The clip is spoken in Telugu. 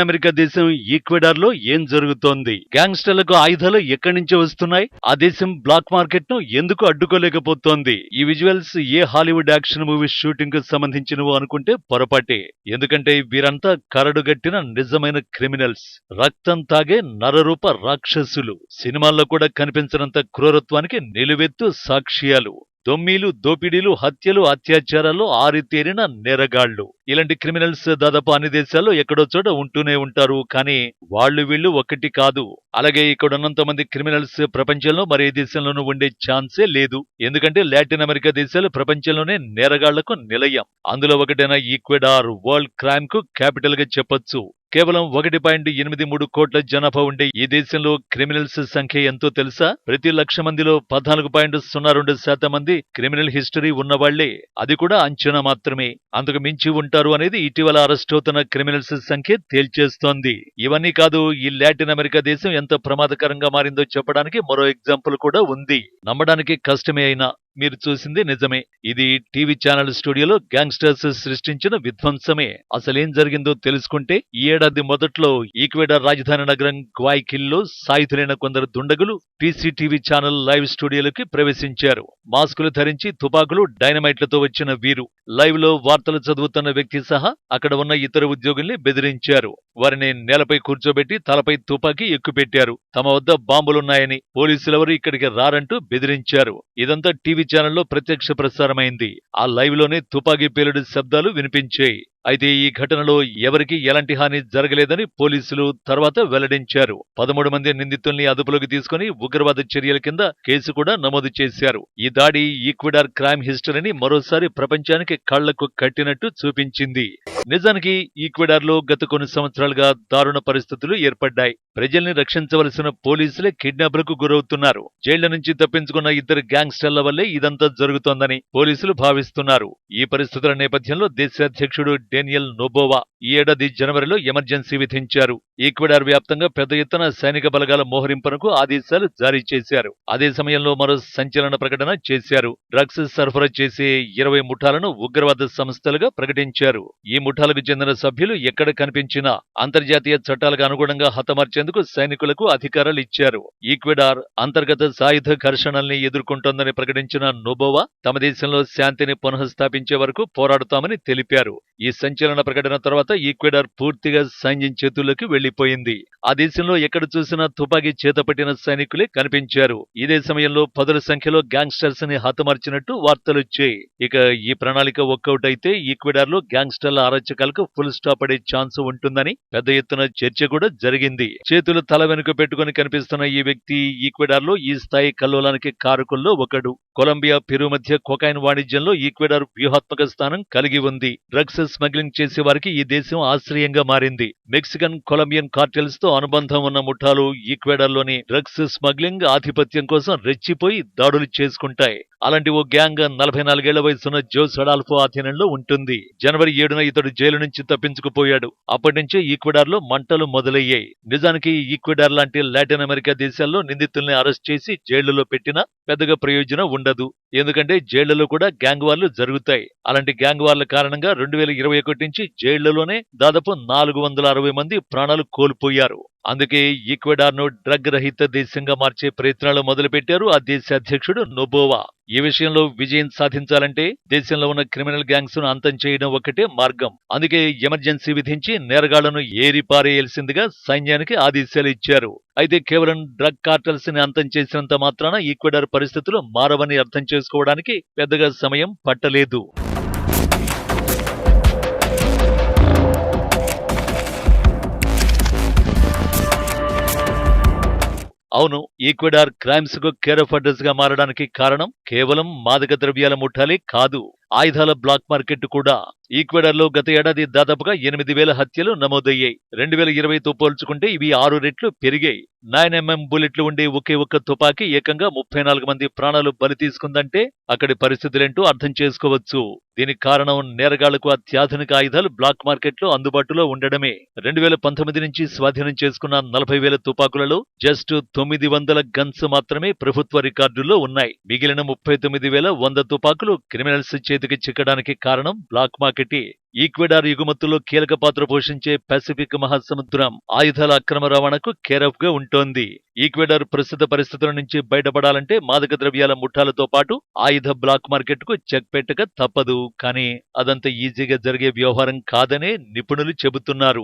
అమెరికా దేశం ఈక్వెడార్లో ఏం జరుగుతోంది? గ్యాంగ్స్టర్లకు ఆయుధాలు ఎక్కడి నుంచి వస్తున్నాయి? ఆ దేశం బ్లాక్ మార్కెట్ను ఎందుకు అడ్డుకోలేకపోతోంది? ఈ విజువల్స్ ఏ హాలీవుడ్ యాక్షన్ మూవీ షూటింగ్కు సంబంధించినవో అనుకుంటే పొరపాటే. ఎందుకంటే వీరంతా కరడుగట్టిన నిజమైన క్రిమినల్స్. రక్తం తాగే నరరూప రాక్షసులు. సినిమాల్లో కూడా కనిపించినంత క్రూరత్వానికి నిలువెత్తు సాక్ష్యాలు. దొమ్మీలు దోపిడీలు హత్యలు అత్యాచారాలు ఆరితేరిన నేరగాళ్ళు ఇలాంటి క్రిమినల్స్ దాదాపు అన్ని దేశాల్లో ఎక్కడో చోట ఉంటూనే ఉంటారు. కానీ వాళ్ళు వీళ్ళు ఒకటి కాదు. అలాగే ఇక్కడ ఉన్నంత మంది క్రిమినల్స్ ప్రపంచంలో మరే దేశంలోనూ ఉండే ఛాన్సే లేదు. ఎందుకంటే లాటిన్ అమెరికా దేశాలు ప్రపంచంలోనే నేరగాళ్ళకు నిలయం. అందులో ఒకటైన ఈక్వెడార్ వరల్డ్ క్రైమ్కు క్యాపిటల్గా చెప్పొచ్చు. కేవలం ఒకటి పాయింట్ ఎనిమిది మూడు కోట్ల జనాభా ఉండే ఈ దేశంలో క్రిమినల్స్ సంఖ్య ఎంతో తెలుసా? ప్రతి లక్ష మందిలో పద్నాలుగు పాయింట్ సున్నా రెండు శాతం మంది క్రిమినల్ హిస్టరీ ఉన్నవాళ్ళే. అది కూడా అంచనా మాత్రమే. అందుకు మించి ఉంటారు అనేది ఇటీవల అరెస్ట్ అవుతున్న క్రిమినల్స్ సంఖ్య తేల్చేస్తోంది. ఇవన్నీ కాదు ఈ లాటిన్ అమెరికా దేశం ఎంత ప్రమాదకరంగా మారిందో చెప్పడానికి మరో ఎగ్జాంపుల్ కూడా ఉంది. నమ్మడానికి కష్టమే అయినా. మీరు చూసింది నిజమే. ఇది టీవీ ఛానల్ స్టూడియోలో గ్యాంగ్స్టర్స్ సృష్టించిన విధ్వంసమే. అసలేం జరిగిందో తెలుసుకుంటే ఈ ఏడాది మొదట్లో ఈక్వెడార్ రాజధాని నగరం గ్వాయికిల్లో సాయుధులైన కొందరు దుండగులు టీసీటీవీ ఛానల్ లైవ్ స్టూడియోలోకి ప్రవేశించారు. మాస్కులు ధరించి తుపాకులు డైనమైట్లతో వచ్చిన వీరు. లైవ్లో వార్తలు చదువుతున్న వ్యక్తి సహా అక్కడ ఉన్న ఇతర ఉద్యోగుల్ని బెదిరించారు. వారిని నేలపై కూర్చోబెట్టి తలపై తుపాకీ ఎక్కుపెట్టారు. తమ వద్ద బాంబులున్నాయని పోలీసులెవరూ ఇక్కడికి రారంటూ బెదిరించారు. ఇదంతా టీవీ ఛానల్లో ప్రత్యక్ష ప్రసారమైంది. ఆ లైవ్లోనే తుపాకీ పేలుడు శబ్దాలు వినిపించాయి. అయితే ఈ ఘటనలో ఎవరికీ ఎలాంటి హాని జరగలేదని పోలీసులు తర్వాత వెల్లడించారు. పదమూడు మంది నిందితుల్ని అదుపులోకి తీసుకుని ఉగ్రవాద చర్యల కింద కేసు కూడా నమోదు చేశారు. ఈ దాడి ఈక్విడార్ క్రైమ్ హిస్టరీని మరోసారి ప్రపంచానికి కళ్ళకు కట్టినట్టు చూపించింది. నిజానికి ఈక్వెడార్లో గత కొన్ని సంవత్సరాలుగా దారుణ పరిస్థితులు ఏర్పడ్డాయి. ప్రజల్ని రక్షించవలసిన పోలీసులే కిడ్నాప్లకు గురవుతున్నారు. జైళ్ళ నుంచి తప్పించుకున్న ఇద్దరు గ్యాంగ్స్టర్ల వల్లే ఇదంతా జరుగుతోందని పోలీసులు భావిస్తున్నారు. ఈ పరిస్థితుల నేపథ్యంలో దేశాధ్యక్షుడు డేనియల్ నోబోవా ఈ ఏడాది జనవరిలో ఎమర్జెన్సీ విధించారు. ఈక్వెడార్ వ్యాప్తంగా పెద్ద ఎత్తున సైనిక బలగాల మోహరింపునకు ఆదేశాలు జారీ చేశారు. అదే సమయంలో మరో సంచలన ప్రకటన చేశారు. డ్రగ్స్ సరఫరా చేసే ఇరవై ముఠాలను ఉగ్రవాద సంస్థలుగా ప్రకటించారు. ఈ ముఠాలకు చెందిన సభ్యులు ఎక్కడ కనిపించినా అంతర్జాతీయ చట్టాలకు అనుగుణంగా హతమార్చేందుకు సైనికులకు అధికారాలు ఇచ్చారు. ఈక్వెడార్ అంతర్గత సాయుధ ఘర్షణల్ని ఎదుర్కొంటోందని ప్రకటించిన నోబోవా తమ దేశంలో శాంతిని పునఃస్థాపించే వరకు పోరాడుతామని తెలిపారు. ఈ సంచలన ప్రకటన తర్వాత ఈక్వెడార్ పూర్తిగా సైన్యం చేతుల్లోకి వెళ్ళి వెళ్ళిపోయింది ఆ దేశంలో ఎక్కడ చూసినా తుపాకీ చేతపట్టిన సైనికులే కనిపించారు. ఇదే సమయంలో పదుల సంఖ్యలో గ్యాంగ్స్టర్స్ని హతమార్చినట్టు వార్తలొచ్చాయి ఇక ఈ ప్రణాళిక వర్కౌట్ అయితే ఈక్వెడార్లో గ్యాంగ్స్టర్ల అరాచకాలకు ఫుల్ స్టాప్ పడే ఛాన్స్ ఉంటుందని పెద్ద ఎత్తున చర్చ కూడా జరిగింది. చేతులు తల వెనుక పెట్టుకుని కనిపిస్తున్న ఈ వ్యక్తి ఈక్వెడార్లో ఈ స్థాయి కల్లోలానికి కారకుల్లో ఒకడు. కొలంబియా పెరు మధ్య కొకైన్ వాణిజ్యంలో ఈక్వెడార్ వ్యూహాత్మక స్థానం కలిగి ఉంది. డ్రగ్స్ స్మగ్లింగ్ చేసే వారికి ఈ దేశం ఆశ్రయంగా మారింది. మెక్సికన్ కొలంబియన్ కార్టెల్స్తో అనుబంధం ఉన్న ముఠాలు ఈక్వెడార్లోని డ్రగ్స్ స్మగ్లింగ్ ఆధిపత్యం కోసం రెచ్చిపోయి దాడులు చేసుకుంటాయి. అలాంటి ఓ గ్యాంగ్ నలభై నాలుగేళ్ళ వయసున్న జోస్ అడాల్ఫో ఆధీనంలో ఉంటుంది. జనవరి ఏడున ఇతడు జైలు నుంచి తప్పించుకుపోయాడు. అప్పటి నుంచే ఈక్వెడార్లో మంటలు మొదలయ్యాయి. నిజానికి ఈక్వెడార్ లాంటి లాటిన్ అమెరికా దేశాల్లో నిందితుల్ని అరెస్ట్ చేసి జైళ్ళలో పెట్టినా పెద్దగా ప్రయోజనం ఉండదు. ఎందుకంటే జైళ్ళలో కూడా గ్యాంగ్ వార్లు జరుగుతాయి. అలాంటి గ్యాంగ్ వార్ల కారణంగా రెండు వేల ఇరవై ఒకటి నుంచి జైళ్ళలోనే దాదాపు నాలుగు వందల అరవై మంది ప్రాణాలు కోల్పోయారు. అందుకే ఈక్వెడార్ను డ్రగ్ రహిత దేశంగా మార్చే ప్రయత్నాలు మొదలుపెట్టారు ఆ దేశ అధ్యక్షుడు నొబోవా. ఈ విషయంలో విజయం సాధించాలంటే దేశంలో ఉన్న క్రిమినల్ గ్యాంగ్స్ను అంతం చేయడం ఒకటే మార్గం. అందుకే ఎమర్జెన్సీ విధించి నేరగాళ్ళను ఏరిపారేయాల్సిందిగా సైన్యానికి ఆదేశాలు ఇచ్చారు. అయితే కేవలం డ్రగ్ కార్టల్స్ని అంతం చేసినంత మాత్రాన ఈక్వెడార్ పరిస్థితులు మారవని అర్థం చేసుకోవడానికి పెద్దగా సమయం పట్టలేదు. అవును ఈక్వెడార్ క్రైమ్స్కు కేర్ ఆఫ్ అడ్రస్గా మారడానికి కారణం కేవలం మాదక ద్రవ్యాల ముఠాలే కాదు ఆయుధాల బ్లాక్ మార్కెట్ కూడా. ఈక్వెడర్లో గత ఏడాది దాదాపుగా ఎనిమిది వేల హత్యలు నమోదయ్యాయి. రెండు వేల ఇరవైతో పోల్చుకుంటే ఇవి ఆరు రెట్లు పెరిగాయి. నైన్ ఎంఎం బుల్లెట్లు ఉండే ఒకే ఒక్క తుపాకీ ఏకంగా ముప్పై నాలుగు మంది ప్రాణాలు బలి తీసుకుందంటే అక్కడి పరిస్థితులేంటో అర్థం చేసుకోవచ్చు. దీనికి కారణం నేరగాళ్ళకు అత్యాధునిక ఆయుధాలు బ్లాక్ మార్కెట్లో అందుబాటులో ఉండడమే. రెండు వేల పంతొమ్మిది నుంచి స్వాధీనం చేసుకున్న నలభై వేల తుపాకులలో జస్ట్ తొమ్మిది వందల గన్స్ మాత్రమే ప్రభుత్వ రికార్డుల్లో ఉన్నాయి. మిగిలిన ముప్పై తొమ్మిది వేల వంద తుపాకులు క్రిమినల్స్ చేతికి చిక్కడానికి కారణం బ్లాక్ మార్కెట్ తాకిటి ఈక్వెడార్ ఎగుమతుల్లో కీలక పాత్ర పోషించే పసిఫిక్ మహాసముద్రం ఆయుధాల అక్రమ రవాణాకు కేరఫ్గా ఉంటోంది. ఈక్వెడార్ ప్రస్తుత పరిస్థితుల నుంచి బయటపడాలంటే మాదక ద్రవ్యాల ముఠాలతో పాటు ఆయుధ బ్లాక్ మార్కెట్కు చెక్ పెట్టక తప్పదు. కానీ అదంత ఈజీగా జరిగే వ్యవహారం కాదనే నిపుణులు చెబుతున్నారు.